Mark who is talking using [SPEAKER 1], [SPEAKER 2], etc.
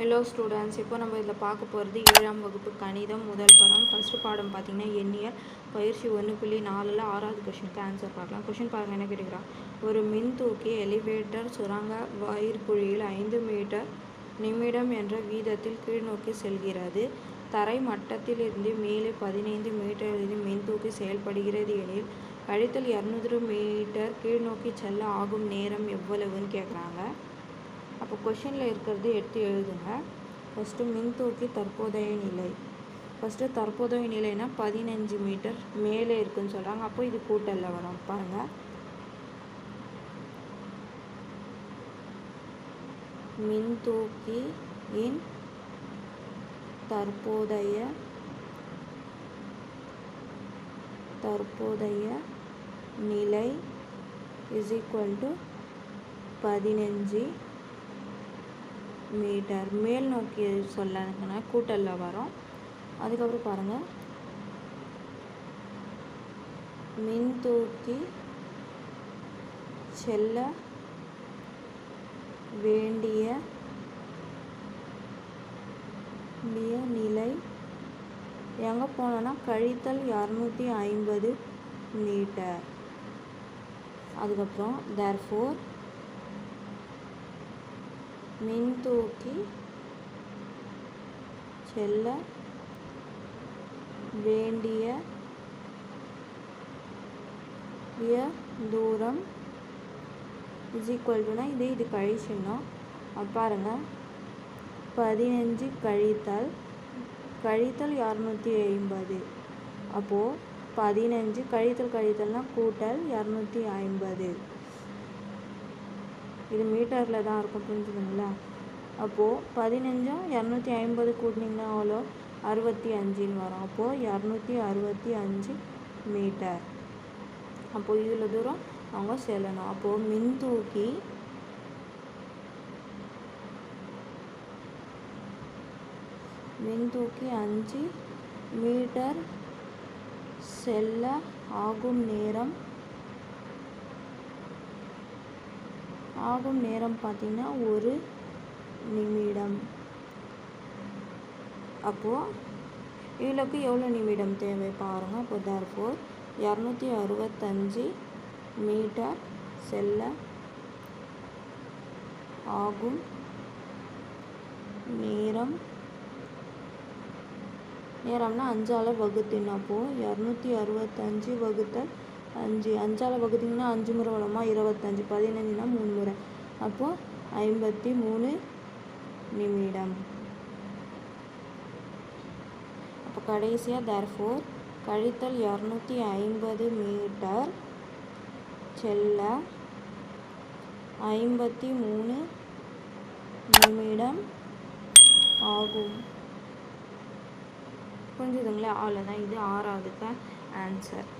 [SPEAKER 1] Hello students இப்போ நம்ம இதில் பார்க்க போகிறது ஏழாம் வகுப்பு கணிதம் முதல் படம். ஃபஸ்ட்டு பாடம் பார்த்தீங்கன்னா எண்ணியல் பயிற்சி ஒன்று புள்ளி நாலில் ஆறாவது கொஷினுக்கு ஆன்சர் பார்க்கலாம். கொஷின் பாருங்கள் என்ன கேட்டுக்கிறான்? ஒரு மின் தூக்கி எலிவேட்டர் சுரங்க வாயிற்குழியில் ஐந்து மீட்டர் நிமிடம் என்ற வீதத்தில் கீழ்நோக்கி செல்கிறது. தரை மட்டத்திலிருந்து மேலே பதினைந்து மீட்டர் மின் தூக்கி செயல்படுகிறது எனில் கழித்தல் இரநூறு மீட்டர் கீழ்நோக்கி செல்ல ஆகும் நேரம் எவ்வளவுன்னு கேட்குறாங்க. அப்போ கொஷனில் இருக்கிறது எடுத்து எழுதுங்க. ஃபஸ்ட்டு மின்தூக்கி தற்போதைய நிலை. ஃபஸ்ட்டு தற்போதைய நிலைனா பதினஞ்சு மீட்டர் மேலே இருக்குன்னு சொல்கிறாங்க அப்போ இது கூட்டலில் வரும். பாருங்கள் மின்தூக்கியின் தற்போதைய தற்போதைய நிலை இஸ் ஈக்குவல் டு பதினஞ்சு மீட்டர் மேல் நோக்கி சொல்லணுங்கன்னா கூட்டலில் வரும். அதுக்கப்புறம் பாருங்கள் மின்தூக்கி செல்ல வேண்டிய வேண்டிய நிலை எங்கே போனோன்னா கழித்தல் இரநூத்தி ஐம்பது மீட்டர். அதுக்கப்புறம் தேர்ஃபோர் மின்தூக்கி செல்ல வேண்டிய தூரம் இஸ் ஈக்குவல் டுனா இது இது கழிச்சிடணும் அப்ப பதினஞ்சு கழித்தல் கழித்தல் இரநூத்தி ஐம்பது. அப்போது பதினஞ்சு கழித்தல் கழித்தல்னால் கூட்டல் இரநூத்தி ஐம்பது. இது மீட்டரில் தான் இருக்கும் புரிஞ்சுதுங்களா? அப்போது பதினஞ்சும் இரநூத்தி ஐம்பது கூட்டினீங்கன்னா அவ்வளோ அறுபத்தி அஞ்சுன்னு வரும். அப்போது இரநூத்தி அறுபத்தி அஞ்சு மீட்டர். அப்போது இவ்வளோ தூரம் அவங்க செல்லணும். அப்போது மின்தூக்கி மின்தூக்கி அஞ்சு மீட்டர் செல்ல ஆகும் நேரம் ஆகும் நேரம் பார்த்திங்கன்னா ஒரு நிமிடம். அப்போது இவளுக்கு எவ்வளோ நிமிடம் தேவை பாருங்கள் இப்போ தர்ஃபோர் இரநூத்தி அறுபத்தஞ்சு மீட்டர் செல்ல ஆகும் நேரம். நேரம்னா அஞ்சால் வகுத்தினப்போ அப்போது இரநூத்தி அறுபத்தஞ்சு வகுத்தல் அஞ்சு அஞ்சால் வகுத்திங்கன்னா அஞ்சு முறை வருமா இருபத்தஞ்சி. பதினஞ்சுனா மூணு முறை. அப்போது ஐம்பத்தி மூணு நிமிடம். அப்போ கடைசியாக தர்ஃபோர் கழித்தல் இரநூத்தி ஐம்பது மீட்டர் செல்ல ஐம்பத்தி மூணு நிமிடம் ஆகும். புரிஞ்சுதுங்களா? அவ்வளோதான் இது ஆறாவதுக்கு ஆன்சர்